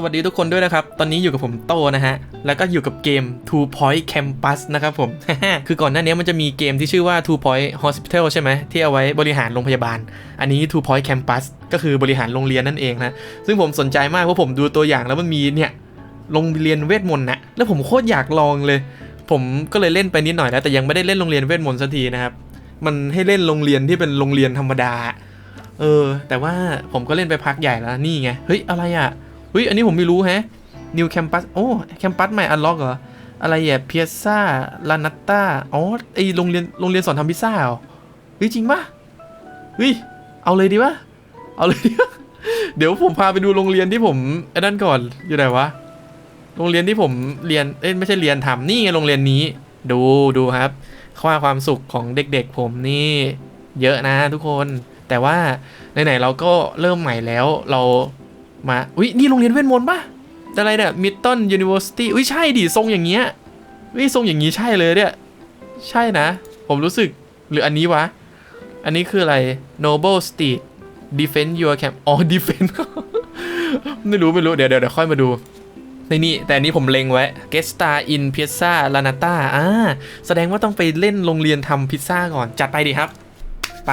สวัสดีทุกคนด้วยนะครับ ตอนนี้อยู่กับผมโตนะฮะ แล้วก็อยู่กับเกม Two Point Campus นะครับผม คือก่อนหน้านี้มันจะมีเกมที่ชื่อว่า Two Point Hospital ใช่ไหม ที่เอาไว้บริหารโรงพยาบาล อันนี้ Two Point Campus ก็คือบริหารโรงเรียนนั่นเองนะ ซึ่งผมสนใจมากเพราะผมดูตัวอย่างแล้วมันมีเนี่ย โรงเรียนเวทมนต์นะ แล้วผมโคตรอยากลองเลย ผมก็เลยเล่นไปนิดหน่อยแล้วแต่ยังไม่ได้เล่นโรงเรียนเวทมนต์สักทีนะครับ มันให้เล่นโรงเรียนที่เป็นโรงเรียนธรรมดา เออ แต่ว่าผมก็เล่นไปพักใหญ่แล้วนี่ไง เฮ้ยอะไรอะ เฮ้ยอันนี้ผมไม่รู้แฮะ New Campus โอ้แคมปัสใหม่อันล็อกเหรอ อะไรอะเพียซ่าลานัตตาอ๋อไอโรงเรียนโรงเรียนสอนทำพิซซ่าเหรอเฮ้ยจริงปะเฮ้ยเอาเลยดีปะเอาเลยดีปะเดี๋ยวผมพาไปดูโรงเรียนที่ผมไอ้นั่นก่อนอยู่ไหนวะโรงเรียนที่ผมเรียนเอ้ยไม่ใช่เรียนทำนี่ไงโรงเรียนนี้ ดูดูครับค่าความสุขของเด็กๆผมนี่ เยอะนะทุกคน แต่ว่าไหนๆเราก็เริ่มใหม่แล้วเรา มา อุ้ยนี่โรงเรียนเวทมนต์ปะอะไรเนี่ยมิดตันยูนิเวอร์ซิตี้อุ้ยใช่ดิทรงอย่างเงี้ยอุ้ยทรงอย่างงี้ใช่เลยเนี่ยใช่นะ ผมรู้สึกหรืออันนี้วะ อันนี้คืออะไร Noble Street Defend Your Camp อ๋อ Defend ไม่รู้ไม่รู้ เดี๋ยวเดี๋ยวเดี๋ยวค่อยมาดูในนี่แต่อันนี้ผมเล็งไว้ Get Star in Pizza Lanata อ่าแสดงว่าต้องไปเล่นโรงเรียนทำพิซซ่าก่อน จัดไปดิครับ ไป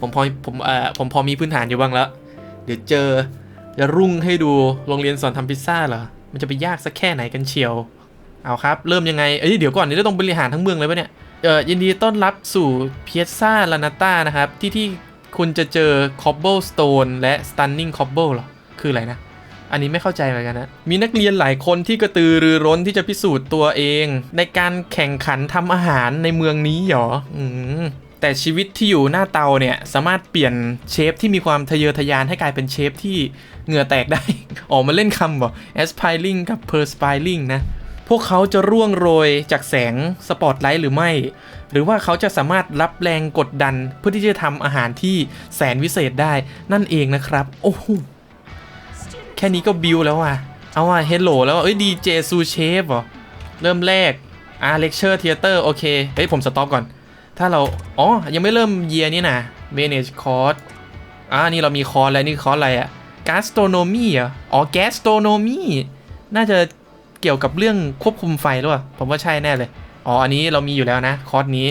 ผมพอผมเอ่อผมพอมีพื้นฐานอยู่บ้างแล้ว เดี๋ยวเจอ จะรุ่งให้ดูโรงเรียนสอนทำพิซซ่าเหรอ มันจะไปยากสักแค่ไหนกันเชียว เอาครับ เริ่มยังไง เอ้ยเดี๋ยวก่อนนี่เราต้องบริหารทั้งเมืองเลยปะเนี่ย เอ่อยินดีต้อนรับสู่เพียซ่าลานาต้านะครับ ที่ที่คุณจะเจอ cobblestone และ stunning cobble เหรอ คืออะไรนะ อันนี้ไม่เข้าใจเหมือนกันนะ มีนักเรียนหลายคนที่กระตือรือร้นที่จะพิสูจน์ตัวเอง ในการแข่งขันทำอาหารในเมืองนี้เหรอ อืมแต่ชีวิตที่อยู่หน้าเตาเนี่ย สามารถเปลี่ยนเชฟที่มีความทะเยอทะยานให้กลายเป็นเชฟที่ เหงื่อแตกได้ ออกมาเล่นคำบอก aspiring กับ perspiring นะ พวกเขาจะร่วงโรยจากแสงสปอตไลท์หรือไม่ หรือว่าเขาจะสามารถรับแรงกดดันเพื่อที่จะทำอาหารที่แสนวิเศษได้นั่นเองนะครับ โอ้โห แค่นี้ก็บิวแล้วอะ เอาอะเฮลโลแล้วอะเอ้ยดีเจซูเชฟเหรอ เริ่มแรกอ่าเลคเชอร์เทเตอร์โอเค เฮ้ยผมสต็อปก่อน ถ้าเรา อ๋อ ยังไม่เริ่มเยียนี่นะ manage cost อ่านี่เรามีคอร์สแล้วนี่คอร์สอะไรอะ gastronomy เหรออ๋อ gastronomy น่าจะเกี่ยวกับเรื่องควบคุมไฟหรือเปล่าผมว่าใช่แน่เลย อ๋อ อันนี้เรามีอยู่แล้วนะ คอร์สนี้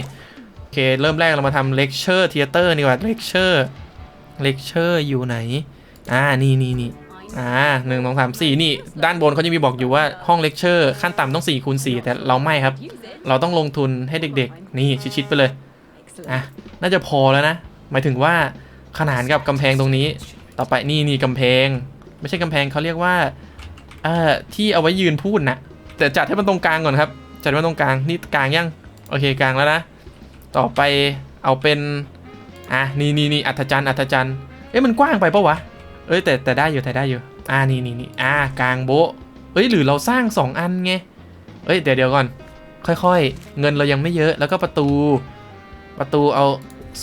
โอเค เริ่มแรกเรามาทำ lecture theater นี่ว่า lecture lecture อยู่ไหน อ่า นี่นี่นี่อ่าหนึ่งสองสามสี่นี่ ด้านบนเขาจะมีบอกอยู่ว่าห้องเลคเชอร์ขั้นต่ำต้อง4คูณ4แต่เราไม่ครับ เราต้องลงทุนให้เด็กๆ นี่ชิดๆไปเลย อะ น่าจะพอแล้วนะ หมายถึงว่าขนานกับกำแพงตรงนี้ ต่อไปนี่นี่กำแพง ไม่ใช่กำแพงเขาเรียกว่าเอ่อที่เอาไว้ยืนพูดนะแต่จัดให้มันตรงกลางก่อนครับ จัดให้มันตรงกลางนี่กลางยังโอเคกลางแล้วนะ ต่อไปเอาเป็นอะนี่นี่นี่อัธจันทร์อัธจันทร์เอ๊ะมันกว้างไปปะวะเอ้ยแต่แต่ได้อยู่แต่ได้อยู่อ่านี่นี่นี่อ่ากลางโบะเอ้ยหรือเราสร้างสองอันไงเอ้ยเดี๋ยวเดี๋ยวก่อน ค่อยๆ เงินเรายังไม่เยอะแล้วก็ประตู ประตูเอา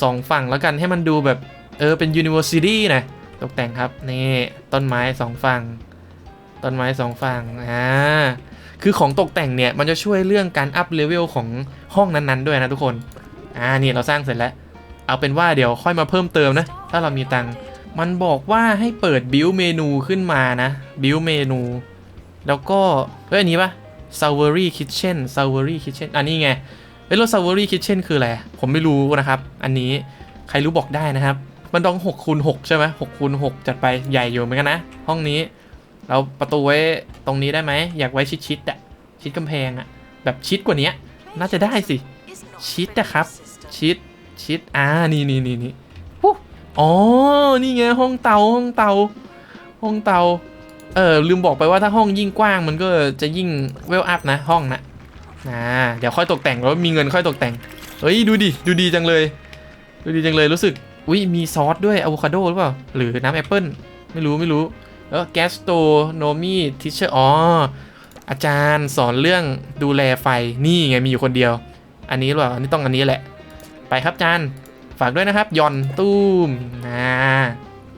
สองฝั่งแล้วกันให้มันดูแบบ เออเป็น university นะ ตกแต่งครับนี่ต้นไม้สองฝั่งต้นไม้สองฝั่งอ่าคือของตกแต่งเนี่ยมันจะช่วยเรื่องการอัพเลเวลของห้องนั้นๆด้วยนะทุกคนอ่านี่เราสร้างเสร็จแล้ว เอาเป็นว่าเดี๋ยวค่อยมาเพิ่มเติมนะถ้าเรามีตังค์มันบอกว่าให้เปิดบิวเมนูขึ้นมานะบิวเมนูแล้วก็เฮ้ยอันนี้ปะ Savory Kitchen Savory Kitchen อันนี้ไงเฮ้ยแล้ว Savory Kitchen คืออะไรผมไม่รู้นะครับ อันนี้ใครรู้บอกได้นะครับ มันต้อง6คูณ6ใช่ไหม6คูณ6จัดไปใหญ่อยู่เหมือนกันนะ ห้องนี้ เราประตูไว้ตรงนี้ได้ไหม อยากไว้ชิดๆอะชิดกำแพงอะแบบชิดกว่านี้น่าจะได้สิ ชิดนะครับ ชิด ชิด อ่า นี่นี่นี่นี่ฮู้อ๋อ นี่ไงห้องเตาห้องเตา ห้องเตา เออลืมบอกไปว่าถ้าห้องยิ่งกว้างมันก็จะยิ่งเวลอัพนะห้องนะอ่าเดี๋ยวค่อยตกแต่งแล้วมีเงินค่อยตกแต่ง เฮ้ยดูดิ ดูดีจังเลย ดูดีจังเลยรู้สึก อุ้ยมีซอสด้วยอะโวคาโดหรือเปล่า หรือน้ำแอปเปิ้ลไม่รู้ไม่รู้ แล้วแกสโตโนมีทิเชอร์อ๋ออาจารย์สอนเรื่องดูแลไฟนี่ไงมีอยู่คนเดียว อันนี้หรือเปล่าอันนี้ต้องอันนี้แหละ ไปครับอาจารย์ ฝากด้วยนะครับยอนตูมนะ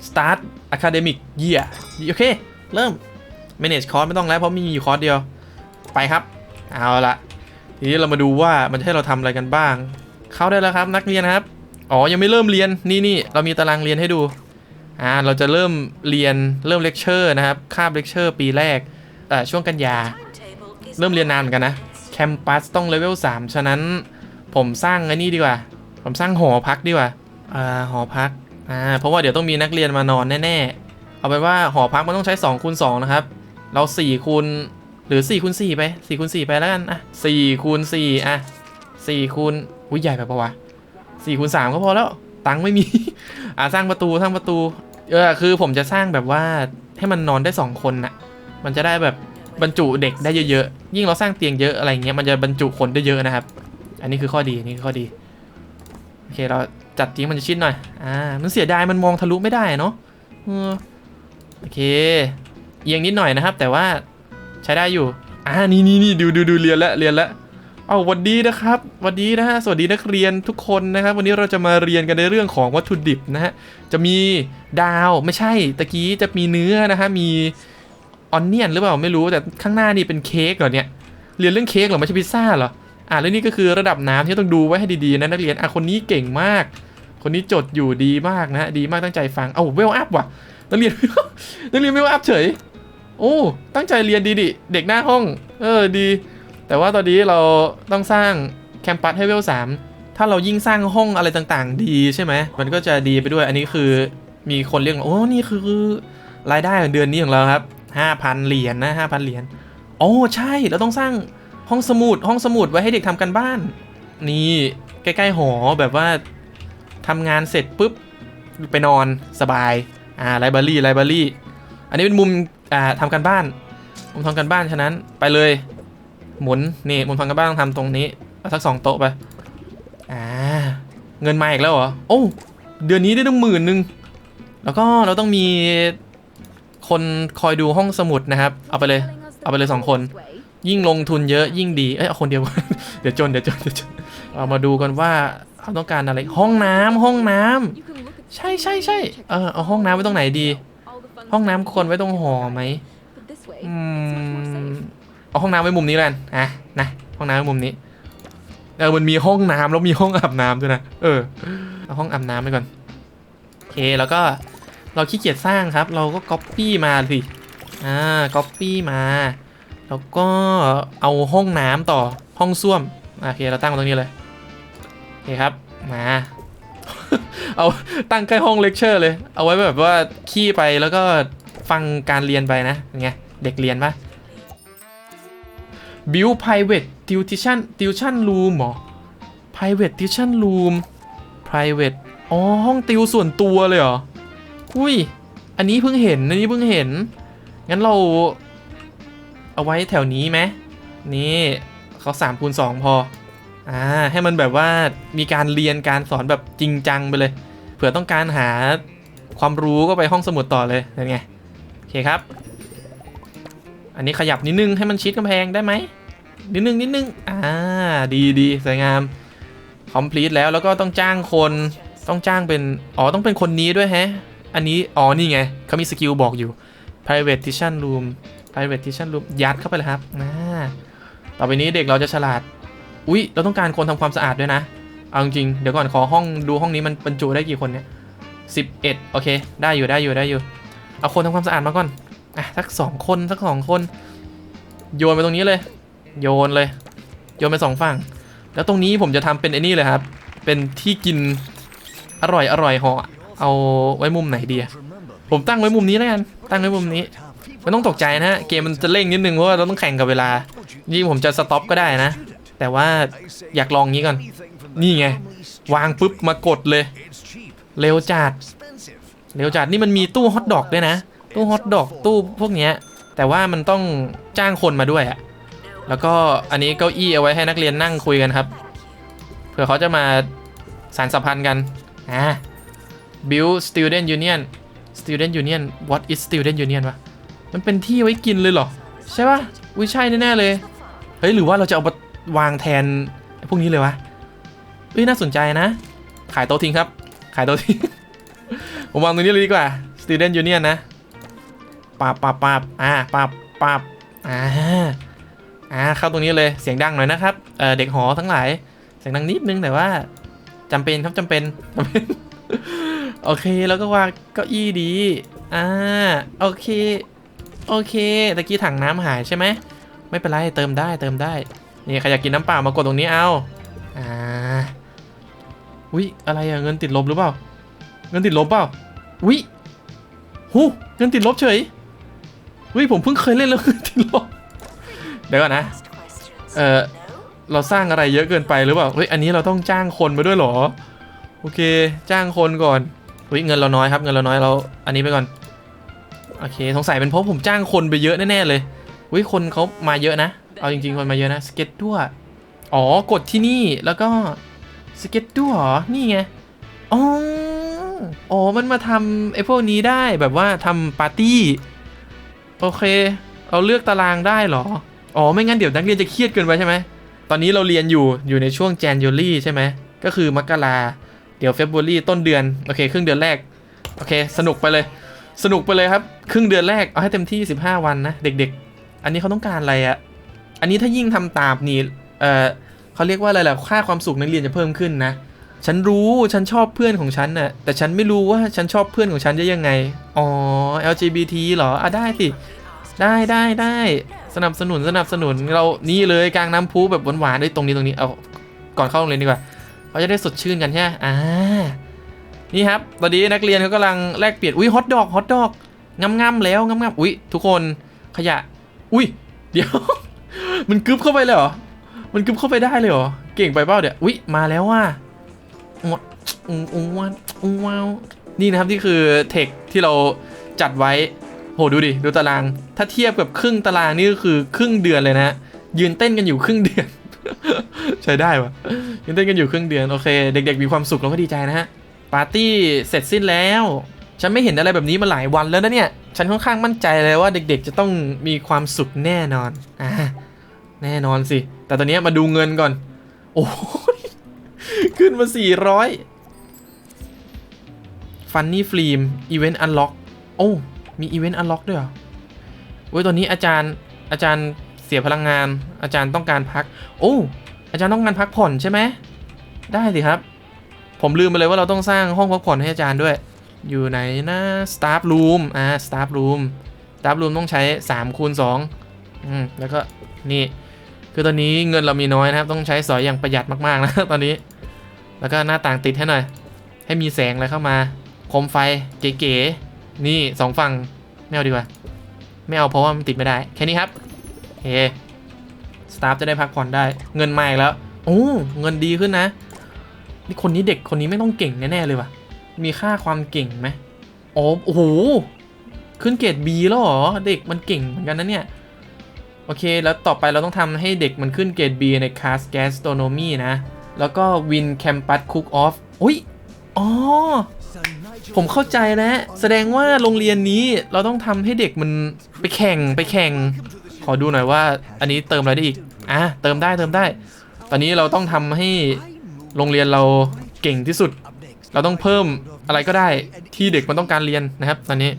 start academic year โอเค เริ่ม manage course ไม่ต้องแล้วเพราะมีอยู่คอร์สเดียว ไปครับ เอาละทีนี้เรามาดูว่ามันจะให้เราทำอะไรกันบ้าง เข้าได้แล้วครับนักเรียนครับ อ๋อ ยังไม่เริ่มเรียน นี่นี่เรามีตารางเรียนให้ดู อ่า เราจะเริ่มเรียน เริ่มเลคเชอร์นะครับ คาบเลคเชอร์ปีแรกเอ่อช่วงกันยา เริ่มเรียนนานเหมือนกันนะ แคมปัสต้องเลเวล3ฉะนั้นผมสร้างไอ้นี่ดีกว่า ผมสร้างหอพักดีกว่า อ่า หอพัก อ่า เพราะว่าเดี๋ยวต้องมีนักเรียนมานอนแน่ๆ เอาไปนว่าหอพักมันต้องใช้2คูณ2นะครับ เรา4คูณหรือ4คูณ4ไป4คูณ4ไปแล้วกัน อะ4คูณ4อะ4คูณอุ้ยใหญ่ไปปะวะ 4คูณ3ก็พอแล้ว ตังค์ไม่มี อะสร้างประตูสร้างประตู เออคือผมจะสร้างแบบว่าให้มันนอนได้สองคนน่ะ มันจะได้แบบบรรจุเด็กได้เยอะๆ ยิ่งเราสร้างเตียงเยอะอะไรเงี้ยมันจะบรรจุคนได้เยอะนะครับ อันนี้คือข้อดีอันนี่คือข้อดี โอเคเราจัดทิ้งมันจะชิดหน่อย อ่า มันเสียดายมันมองทะลุไม่ได้เนาะโอเค เอียงนิดหน่อยนะครับ แต่ว่าใช้ได้อยู่ อ่า นี่นี่นี่ดูดูดูเรียนล้วเรียนล้ว เอาวันดีนะครับ วันดีนะฮะสวัสดีนักเรียนทุกคนนะครับ วันนี้เราจะมาเรียนกันในเรื่องของวัตถุดิบนะฮะจะมีดาวไม่ใช่ตะกี้จะมีเนื้อนะฮะมีออนเนียนหรือเปล่าไม่รู้แต่ข้างหน้านี่เป็นเค้กเหรอเนี่ยเรียนเรื่องเค้กเหรอไม่ใช่พิซซ่าเหรออ่าแล้วนี่ก็คือระดับน้ำที่ต้องดูไว้ให้ดีๆนะนักเรียนอะคนนี้เก่งมาก คนนี้จดอยู่ดีมากนะฮะดีมากตั้งใจฟังเอาเวลอัพว่ะนักเรียนนักเรียนเวลอัพเฉย โอ้ตั้งใจเรียนดีดิเด็กหน้าห้อง เออดี แต่ว่าตอนนี้เราต้องสร้างแคมปัสให้เวลสามถ้าเรายิ่งสร้างห้องอะไรต่างๆ ดีใช่ไหม มันก็จะดีไปด้วย อันนี้คือมีคนเรียกมาโอ้ นี่คือรายได้ของเดือนนี้ของเราครับ5,000เหรียญนะ5,000เหรียญ โอ้ ใช่ เราต้องสร้างห้องสมุด ห้องสมุดไว้ให้เด็กทำกันบ้าน นี่ใกล้ๆหอแบบว่าทำงานเสร็จปุ๊บไปนอนสบาย อ่า ไลบรารีไลบรารีอันนี้เป็นมุม อ่าทำกันบ้าน มุมทำกันบ้าน ฉะนั้นไปเลย หมุนนี่หมุมทำกันบ้างทำตรงนี้เอาสักสองโต๊ะไปอ่าเงินมาอีกแล้วเหรอโอ้เดือนนี้ได้ตั้งหมื่นหนึ่งแล้วก็เราต้องมีคนคอยดูห้องสมุดนะครับ เอาไปเลย เอาไปเลยสองคน ยิ่งลงทุนเยอะยิ่งดีเอ้ยเอาคนเดียว เดี๋ยวจนเดี๋ยวจนเดี๋ยวจนเรามาดูกันว่าเขาต้องการอะไรห้องน้ำห้องน้ำใช่ใช่ใช่เออเอาห้องน้ำไว้ตรงไหนดี ห้องน้ำควรไว้ตรงหอไหมอืม เอาห้องน้ำไว้มุมนี้แล้วกันอะนะห้องน้ำไว้มุมนี้เออมันมีห้องน้ำแล้วมีห้องอาบน้ำด้วยนะเออเอาห้องอาบน้ำไปก่อนโอเคแล้วก็เราขี้เกียจสร้างครับ เราก็ก๊อปปี้มาสิอ่าก๊อปปี้มา แล้วก็เอาห้องน้ำต่อห้องส้วมโอเคเราตั้งตรงนี้เลยโอเคครับมาเอาตั้งใกล้ห้องเลคเชอร์เลย เอาไว้แบบว่าขี้ไปแล้วก็ฟังการเรียนไปนะไงเด็กเรียนปะ build private tuition tuition room เหรอ private tuition room private อ๋อ ห้องติวส่วนตัวเลยเหรอ อุ้ย อันนี้เพิ่งเห็น อันนี้เพิ่งเห็น งั้นเราเอาไว้แถวนี้ไหมนี่เขา3คูณ2พอ อ่า ให้มันแบบว่ามีการเรียนการสอนแบบจริงจังไปเลย เผื่อต้องการหาความรู้ก็ไปห้องสมุดต่อเลยเป็นไง โอเคครับ อันนี้ขยับนิดนึงให้มันชิดกำแพงได้ไหมนิดนึงนิดนึงอ่าดีดีสวยงาม complete แล้วแล้วก็ต้องจ้างคนต้องจ้างเป็น อ๋อ ต้องเป็นคนนี้ด้วยแฮะ อันนี้ อ๋อ นี่ไง เขามีสกิลบอกอยู่ private tuition room private tuition room ยัดเข้าไปเลยครับอ่าต่อไปนี้เด็กเราจะฉลาด อุ๊ย เราต้องการคนทำความสะอาดด้วยนะ เอาจริง เดี๋ยวก่อนขอห้องดูห้องนี้มันบรรจุได้กี่คนเนี่ยสิบเอ็ดโอเค ได้อยู่ได้อยู่ได้อยู่ เอาคนทำความสะอาดมาก่อน อะสักสองคนสักสองคน โยนไปตรงนี้เลย โยนเลย โยนไปสองฝั่ง แล้วตรงนี้ผมจะทำเป็นไอ้นี่เลยครับ เป็นที่กินอร่อยอร่อยเหอเอาไว้มุมไหนดีผมตั้งไว้มุมนี้แล้วกันตั้งไว้มุมนี้ไม่ต้องตกใจนะฮะเกมมันจะเร่งนิดนึงเพราะว่าเราต้องแข่งกับเวลายิ่งผมจะสต็อปก็ได้นะ แต่ว่าอยากลองงี้ก่อน นี่ไง วางปุ๊บมากดเลย เร็วจัด เร็วจัดนี่มันมีตู้ฮอทดอกด้วยนะ ตู้ฮอทดอกตู้พวกเนี้ยแต่ว่ามันต้องจ้างคนมาด้วยอะแล้วก็อันนี้เก้าอี้เอาไว้ให้นักเรียนนั่งคุยกันครับเผื่อเขาจะมาสารสัมพันธ์กันอ่า build student union student union what is student union วะมันเป็นที่ไว้กินเลยเหรอ ใช่ปะอุ้ยใช่แน่ๆเลย เฮ้ย หรือว่าเราจะเอามาวางแทนไอ้พวกนี้เลยวะเอ้ยน่าสนใจนะ ขายโต๊ะทิ้งครับ ขายโต๊ะทิ้ง ผมวางตรงนี้เลยดีกว่า student union นะ ปับปับปับอ่าปับปับอ่าอ่าเข้าตรงนี้เลยเสียงดังหน่อยนะครับเเด็กหอทั้งหลายเสียงดังนิดนึงแต่ว่าจำเป็นครับจำเป็นจำเป็นโอเคแล้วก็วางเก้าอี้ดีอ่าโอเคโอเคตะกี้ถังน้ำหายใช่ไหมไม่เป็นไรเติมได้เติมได้นี่ใครอยากกินน้ำเปล่ามากดตรงนี้เอาอ่าอุ๊ยอะไรอะเงินติดลบหรือเปล่า เงินติดลบเปล่าอุ๊ยหูเงินติดลบเฉย อุ๊ยผมเพิ่งเคยเล่นแล้วเงินติดลบเดี๋ยวก่อนนะ เออเราสร้างอะไรเยอะเกินไปหรือเปล่า เฮ้ยอันนี้เราต้องจ้างคนมาด้วยหรอ โอเค จ้างคนก่อนอุ้ยเงินเราน้อยครับ เงินเราน้อยเราอันนี้ไปก่อน โอเคสงสัยเป็นเพราะผมจ้างคนไปเยอะแน่ๆเลยอุ้ยคนเขามาเยอะนะ เอาจริงๆคนมาเยอะนะสเก็ตด้วยอ๋อกดที่นี่แล้วก็สเก็ตด้วยหรอนี่ไง อ๋อ อ๋อ มันมาทำไอ้พวกนี้ได้แบบว่าทำปาร์ตี้ โอเค เราเลือกตารางได้เหรอ อ๋อ ไม่งั้นเดี๋ยวนักเรียนจะเครียดเกินไปใช่ไหม ตอนนี้เราเรียนอยู่ อยู่ในช่วง January ใช่ไหม ก็คือมกราเดี๋ยว February ต้นเดือน โอเค ครึ่งเดือนแรก โอเค สนุกไปเลย สนุกไปเลยครับ ครึ่งเดือนแรก เอาให้เต็มที่ 15 วันนะ เด็ก ๆ อันนี้เขาต้องการอะไรอะอันนี้ถ้ายิ่งทำตามนี่ เออเขาเรียกว่าอะไรล่ะ ค่าความสุขนักเรียนจะเพิ่มขึ้นนะ ฉันรู้ ฉันชอบเพื่อนของฉันน่ะ แต่ฉันไม่รู้ว่าฉันชอบเพื่อนของฉันจะยังไง อ๋อ LGBT เหรอ อะได้สิ ได้ได้ได้สนับสนุนสนับสนุนเรานี่เลยกลางน้ำพุแบบหวานๆด้วยตรงนี้ตรงนี้เอาก่อนเข้าโรงเรียนดีกว่าเขาจะได้สดชื่นกันใช่ไหมอ่านี่ครับตอนนี้นักเรียนเขากำลังแลกเปลี่ยนอุ้ยฮอตดอกฮอตดอกงำๆแล้วงำๆอุ้ยทุกคนขยะ อุ้ยเดี๋ยว มันกึบเข้าไปเลยเหรอมันกึบเข้าไปได้เลยเหรอเก่งไปเปล่าเดี๋ยวอุ้ยมาแล้วว่ะหมดอุ้งอุ้งว้าอุ้งว้าวนี่นะครับที่คือเทคที่เราจัดไว้ โหดูดิ ดูตาราง ถ้าเทียบกับครึ่งตารางนี่ก็คือครึ่งเดือนเลยนะยืนเต้นกันอยู่ครึ่งเดือน ใช้ได้ปะยืนเต้นกันอยู่ครึ่งเดือนโอเค เด็ก ๆ มีความสุขเราก็ดีใจนะฮะปาร์ตี้เสร็จสิ้นแล้ว ฉันไม่เห็นอะไรแบบนี้มาหลายวันแล้วนะเนี่ย ฉันค่อนข้างมั่นใจเลยว่าเด็กๆ จะต้องมีความสุขแน่นอนอ่าแน่นอนสิ แต่ตอนนี้มาดูเงินก่อน โอ้ยขึ้นมา 400 Funny Film Event Unlock โอ้ มีอีเวนต์อันล็อกด้วยเหรอเว้ยตอนนี้อาจารย์อาจารย์เสียพลังงาน อาจารย์ต้องการพัก โอ้ อาจารย์ต้องการพักผ่อนใช่ไหม ได้สิครับ ผมลืมไปเลยว่าเราต้องสร้างห้องพักผ่อนให้อาจารย์ด้วย อยู่ไหนนะ staff room อ่า staff room staff room ต้องใช้3คูณ2อืมแล้วก็นี่ คือตอนนี้เงินเรามีน้อยนะครับ ต้องใช้สอยอย่างประหยัดมากๆนะตอนนี้ แล้วก็หน้าต่างติดให้หน่อย ให้มีแสงอะไรเข้ามาโคมไฟเก๋ๆ นี่สองฝั่งไม่เอาดีกว่าไม่เอาเพราะว่ามันติดไม่ได้ แค่นี้ครับโอเคสตาฟจะได้พักผ่อนได้เงินมาอีกแล้วโอ้เงินดีขึ้นนะนี่คนนี้เด็กคนนี้ไม่ต้องเก่งแน่ๆเลยว่ะ มีค่าความเก่งไหมอ๋อโอ้โหขึ้นเกรด B แล้วเหรอเด็กมันเก่งเหมือนกันนะเนี่ยโอเค แล้วต่อไปเราต้องทำให้เด็กมันขึ้นเกรด B ใน Class Gastronomy นะ แล้วก็ Win Campus Cook Off อุ้ยอ๋อ ผมเข้าใจแล้วแสดงว่าโรงเรียนนี้เราต้องทำให้เด็กมันไปแข่งไปแข่ง ขอดูหน่อยว่า อันนี้เติมอะไรได้อีกอะเติมได้เติมได้ ตอนนี้เราต้องทำให้โรงเรียนเราเก่งที่สุด เราต้องเพิ่มอะไรก็ได้ที่เด็กมันต้องการเรียนนะครับ ตอนนี้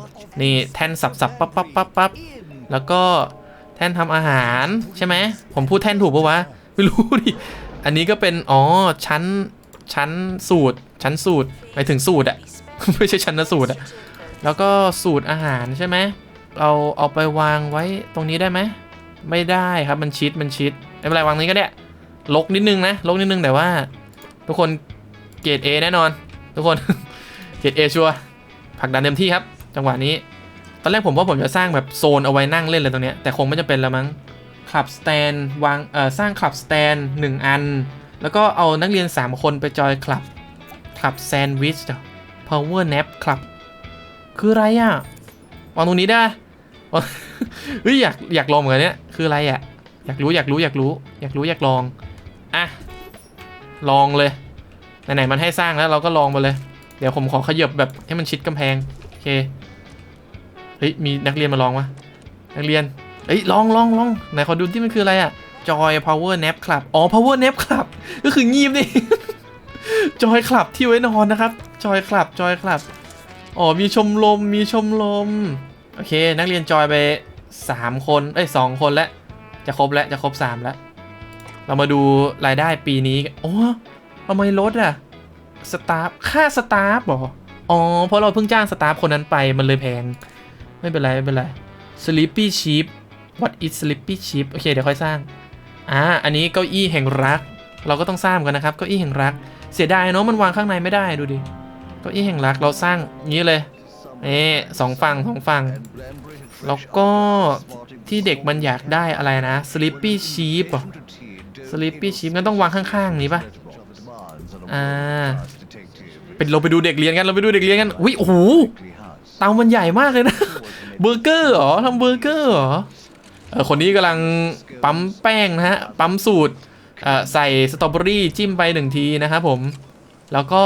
นี่แท่นสับสับปั๊บปั๊บปั๊บปั๊บแล้วก็แท่นทำอาหารใช่ไหม ผมพูดแท่นถูกปะวะ ไม่รู้ดิ อันนี้ก็เป็น อ๋อ ชั้น ชั้นสูตร ชั้นสูตรหมายถึงสูตรอะ ไม่ใช่ชั้นสูตรอะแล้วก็สูตรอาหารใช่ไหมเราเอาไปวางไว้ตรงนี้ได้ไหมไม่ได้ครับมันชิดมันชิดไม่เป็นไรวางตรงนี้ก็ได้ลกนิดนึงนะลกนิดนึงแต่ว่า ทุกคนเกรด A แน่นอน ทุกคนเกรด A ชัวร์ผักดันเต็มที่ครับ จังหวะนี้ ตอนแรกผมว่าผมจะสร้างแบบโซนเอาไว้นั่งเล่นเลยตรงเนี้ยแต่คงไม่จะเป็นแล้วมั้งคลับสแตนวางเอ่อสร้างคลับสแตนหนึ่งอัน แล้วก็เอานักเรียน 3 คนไปจอยคลับคลับแซนด์วิช power nap คลับ คืออะไรอะวางตรงนี้ได้เฮ้ยอยากอยากลองเหมือนกันเนี้ยคืออะไรอะอยากรู้อยากรู้อยากรู้ อยากรู้อยากลองอะลองเลยไหนๆมันให้สร้างแล้วเราก็ลองไปเลย เดี๋ยวผมขอขยับแบบให้มันชิดกำแพงโอเคเฮ้ยมีนักเรียนมาลองวะนักเรียนเฮ้ยลองลองลองไหนขอดูที่มันคืออะไรอะจอย power nap club อ๋อ power nap club ก็คืองีบนี่จอยคลับที่ไว้นอนนะครับ จอยคลับจอยคลับอ๋อมีชมรมมีชมรมโอเค นักเรียนจอยไป 3 คนเอ้ยสองคนแล้วจะครบแล้วจะครบ3แล้วเรามาดูรายได้ปีนี้โอ้ทำไมลดอะสตาฟค่าสตาฟหรออ๋อเพราะเราเพิ่งจ้างสตาฟคนนั้นไปมันเลยแพง ไม่เป็นไร ไม่เป็นไร Sleepy Sheep What is Sleepy Sheep โอเค เดี๋ยวค่อยสร้างอ่าอันนี้เก้าอี้แห่งรัก เราก็ต้องสร้างกันนะครับ เก้าอี้แห่งรัก เสียดายเนาะมันวางข้างในไม่ได้ดูดิ ก้าอี้แห่งรักเราสร้างนี้เลยเอ๊สองฝั่งสองฝั่งแล้วก็ที่เด็กมันอยากได้อะไรนะ Sleepy Sheep เหรอ Sleepy Sheep งั้นต้องวางข้างๆนี้ปะอ่าเป็นเราไปดูเด็กเรียนกันเราไปดูเด็กเรียนกันอุ้ยโอ้โหเตามันใหญ่มากเลยนะเบอร์เกอร์เหรอทำเบอร์เกอร์เหรอเออคนนี้กำลังปั๊มแป้งนะฮะปั๊มสูตรเอ่อใส่สตรอเบอรี่จิ้มไปหนึ่งทีนะครับผม แล้วก็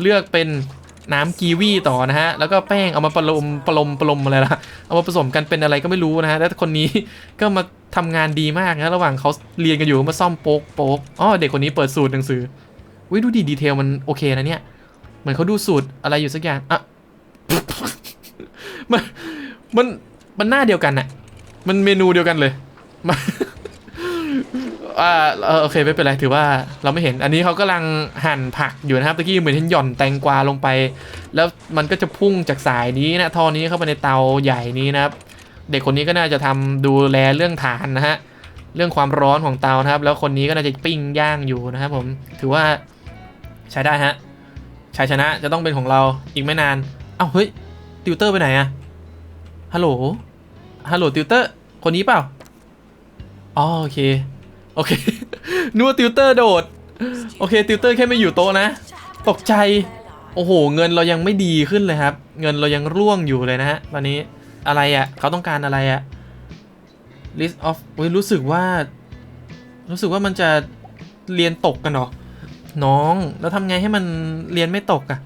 เลือกเป็นน้ำกีวีต่อนะฮะ แล้วก็แป้งเอามาประลมประลมประลมอะไรล่ะเอามาผสมกันเป็นอะไรก็ไม่รู้นะฮะ แล้วคนนี้ก็มาทำงานดีมากนะ ระหว่างเขาเรียนกันอยู่มาซ่อมโป๊กโป๊กอ๋อเด็กคนนี้เปิดสูตรหนังสือวิดูดีดีเทลมันโอเคนะเนี่ย เหมือนเขาดูสูตรอะไรอยู่สักอย่าง อะ มัน มัน มันหน้าเดียวกันน่ะมันเมนูเดียวกันเลยมา อ่าเออโอเคไม่เป็นไรถือว่าเราไม่เห็นอันนี้เขากำลังหั่นผักอยู่นะครับตะกี้เหมือนเห็นหย่อนแตงกวาลงไป แล้วมันก็จะพุ่งจากสายนี้นะท่อนี้เข้าไปในเตาใหญ่นี้นะครับเด็กคนนี้ก็น่าจะทำดูแลเรื่องฐานนะฮะเรื่องความร้อนของเตานะครับ แล้วคนนี้ก็น่าจะปิ้งย่างอยู่นะครับผมถือว่าใช้ได้ฮะชัยชนะจะต้องเป็นของเราอีกไม่นาน เอ้าเฮ้ยติวเตอร์ไปไหนอะฮัลโหลฮัลโหลติวเตอร์คนนี้เปล่าอ๋อโอเค โอเคนึกว่าติวเตอร์โดด โอเคติวเตอร์แค่ไม่อยู่โต๊ะนะ ตกใจ โอ้โห เงินเรายังไม่ดีขึ้นเลยครับ เงินเรายังร่วงอยู่เลยนะฮะ ตอนนี้อะไรอะ่ะ เขาต้องการอะไรอะ่ะ list of อุ้ยรู้สึกว่า รู้สึกว่ามันจะเรียนตกกันหรอ น้อง แล้วทำไงให้มันเรียนไม่ตกอะ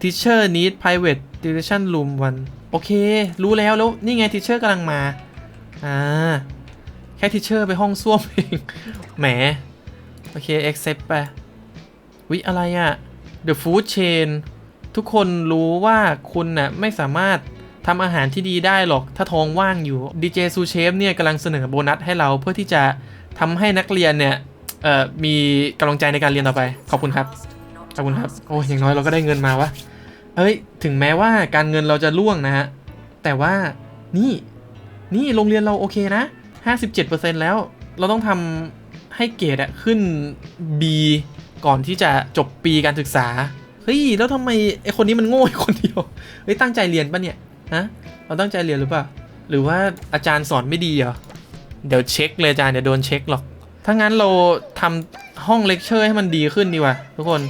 teacher need private tuition room one โอเค รู้แล้วแล้ว นี่ไง teacher กำลังมา อ่า แค่ teacher ไปห้องส้วมเอง แหม โอเค accept ไป วิอะไรอะ the food chain ทุกคนรู้ว่าคุณน่ะไม่สามารถทำอาหารที่ดีได้หรอกถ้าท้องว่างอยู่ DJ ซูเชฟเนี่ยกำลังเสนอโบนัสให้เราเพื่อที่จะทำให้นักเรียนเนี่ยมีกำลังใจในการเรียนต่อไป ขอบคุณครับ ขอบคุณครับ โอ้ยอย่างน้อยเราก็ได้เงินมาวะเอ้ย ถึงแม้ว่าการเงินเราจะล่วงนะฮะ แต่ว่านี่ นี่โรงเรียนเราโอเคนะ 57%แล้ว เราต้องทำให้เกรดอะขึ้น B ก่อนที่จะจบปีการศึกษา เฮ้ย แล้วทำไมไอคนนี้มันโง่อยคนเดียว เฮ้ย ตั้งใจเรียนปะเนี่ย ฮะ เราตั้งใจเรียนหรือเปล่า หรือว่าอาจารย์สอนไม่ดีเหรอ เดี๋ยวเช็คเลยอาจารย์เดี๋ยวโดนเช็คหรอก ถ้างั้นเราทำห้องเลคเชอร์ให้มันดีขึ้นดีกว่าทุกคน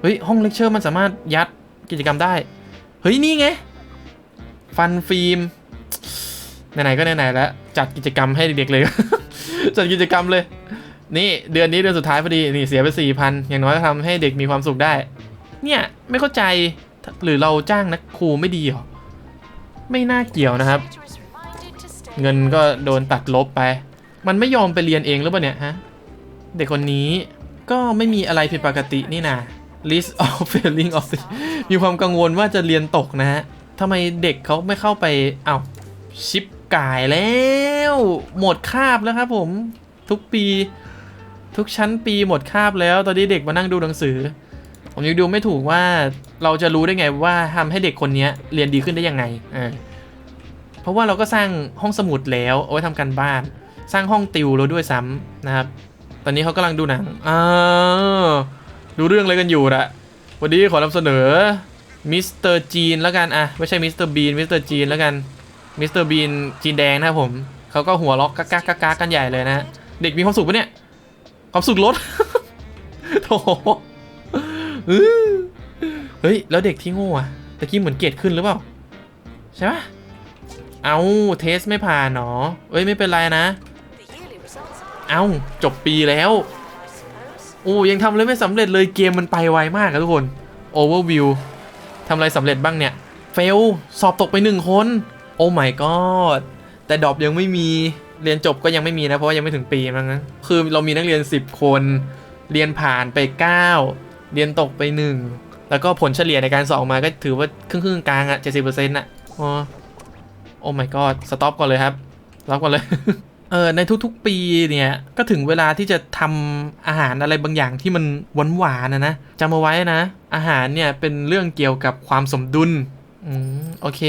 เฮ้ย ห้องเลคเชอร์มันสามารถยัดกิจกรรมได้ เฮ้ย นี่ไง ฟันฟิล์ม ไหนๆก็ไหนๆแล้วจัดกิจกรรมให้เด็กๆเลย จัดกิจกรรมเลย นี่เดือนนี้เดือนสุดท้ายพอดีนี่เสียไปสี่พันอย่างน้อยก็ทำให้เด็กมีความสุขได้ เนี่ยไม่เข้าใจหรือเราจ้างนักครูไม่ดีหรอไม่น่าเกี่ยวนะครับ เงินก็โดนตัดลบไป มันไม่ยอมไปเรียนเองหรือเปล่าเนี่ยฮะเด็กคนนี้ก็ไม่มีอะไรผิดปกตินี่นา list of failing of มีความกังวลว่าจะเรียนตกนะฮะทำไมเด็กเขาไม่เข้าไปเอา้าชิป กายแล้ว หมดคาบแล้วครับผมทุกปี ทุกชั้นปีหมดคาบแล้ว ตอนนี้เด็กมานั่งดูหนังสือ ผมยังดูไม่ถูกว่าเราจะรู้ได้ไงว่าทำให้เด็กคนนี้เรียนดีขึ้นได้ยังไงเออเพราะว่าเราก็สร้างห้องสมุดแล้วเอาไว้ทำการบ้าน สร้างห้องติวแล้วด้วยซ้ำนะครับ ตอนนี้เขากำลังดูหนังอ่าดูเรื่องอะไรกันอยู่ละวันนี้ขอนำเสนอมิสเตอร์จีนแล้วกันอะไม่ใช่มิสเตอร์บีนมิสเตอร์จีนแล้วกัน มิสเตอร์บีนจีนแดงนะครับผมเขาก็หัวล็อกกักกักกักกักกันใหญ่เลยนะเด็กมีความสุขปะเนี่ยความสุขลดโถเฮ้ยแล้วเด็กที่โง่อะตะกี้เหมือนเกรดขึ้นหรือเปล่าใช่ปะเอาเทสไม่ผ่านเนาะเอ้ยไม่เป็นไรนะ เอาจบปีแล้ว โอ้ยังทำอะไรไม่สำเร็จเลยเกมมันไปไวมากอะทุกคน Overview ทำอะไรสำเร็จบ้างเนี่ยเฟลสอบตกไปหนึ่งคน โอ้ my god แต่ดอปยังไม่มีเรียนจบก็ยังไม่มีนะเพราะว่ายังไม่ถึงปีมั้งนะคือเรามีนักเรียน 10 คน เรียนผ่านไป 9 เรียนตกไป 1 แล้วก็ผลเฉลี่ยในการสอบออกมาก็ถือว่าครึ่งครึ่งๆกลางอะ70%อร์เซ็นต์อ๋อโอ้ my god สต็อปก่อนเลยครับสต็อปก่อนเลยเออในทุกๆ ปีเนี่ยก็ถึงเวลาที่จะทำอาหารอะไรบางอย่างที่มันหวานหวานๆนะนะจำเอาไว้นะ อาหารเนี่ยเป็นเรื่องเกี่ยวกับความสมดุลอืมโอเค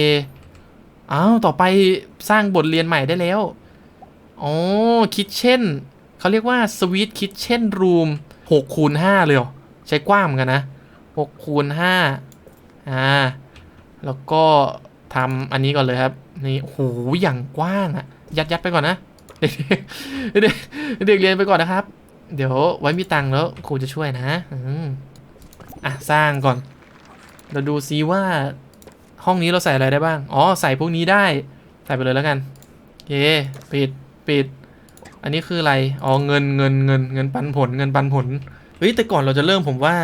อ้าวต่อไปสร้างบทเรียนใหม่ได้แล้วอ๋อคิทเช่นเขาเรียกว่าสวีทคิทเช่นรูม6คูณ5เลยเหรอใช้กว้างเหมือนกันนะ6คูณ5อ่าแล้วก็ทำอันนี้ก่อนเลยครับนี่โอ้โหอย่างกว้างอะยัดยัดไปก่อนนะเด็กเด็กเด็กเรียนไปก่อนนะครับ เดี๋ยวไว้มีตังค์แล้วครูจะช่วยนะอืมอะสร้างก่อน เราดูซิว่า ห้องนี้เราใส่อะไรได้บ้าง อ๋อ ใส่พวกนี้ได้ ใส่ไปเลยแล้วกันเคปิด ปิด อันนี้คืออะไร อ๋อ เงิน เงิน เงิน เงินปันผล เงินปันผล เฮ้ย แต่ก่อนเราจะเริ่มผมว่า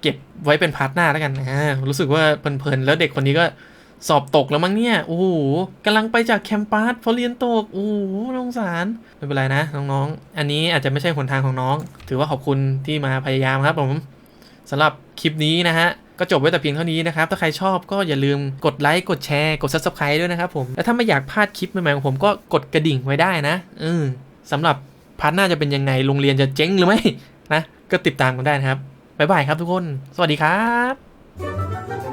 เก็บไว้เป็นพาร์ทหน้าแล้วกันอ่ารู้สึกว่าเพลินๆ แล้วเด็กคนนี้ก็สอบตกแล้วมั้งเนี่ย โอ้โหกำลังไปจากแคมปัสเพราะเรียนตก โอ้โหสงสาร ไม่เป็นไรนะน้องๆ อันนี้อาจจะไม่ใช่หนทางของน้อง ถือว่าขอบคุณที่มาพยายามครับผมสำหรับคลิปนี้นะฮะ ก็จบไว้แต่เพียงเท่านี้นะครับ ถ้าใครชอบก็อย่าลืมกดไลค์ กดแชร์ กด subscribe ด้วยนะครับผม แล้วถ้าไม่อยากพลาดคลิปใหม่ๆของผมก็กดกระดิ่งไว้ได้นะอืมสำหรับพาร์ทหน้าจะเป็นยังไง โรงเรียนจะเจ๊งหรือไม่นะ ก็ติดตามกันได้นะครับ บ๊ายบายครับทุกคน สวัสดีครับ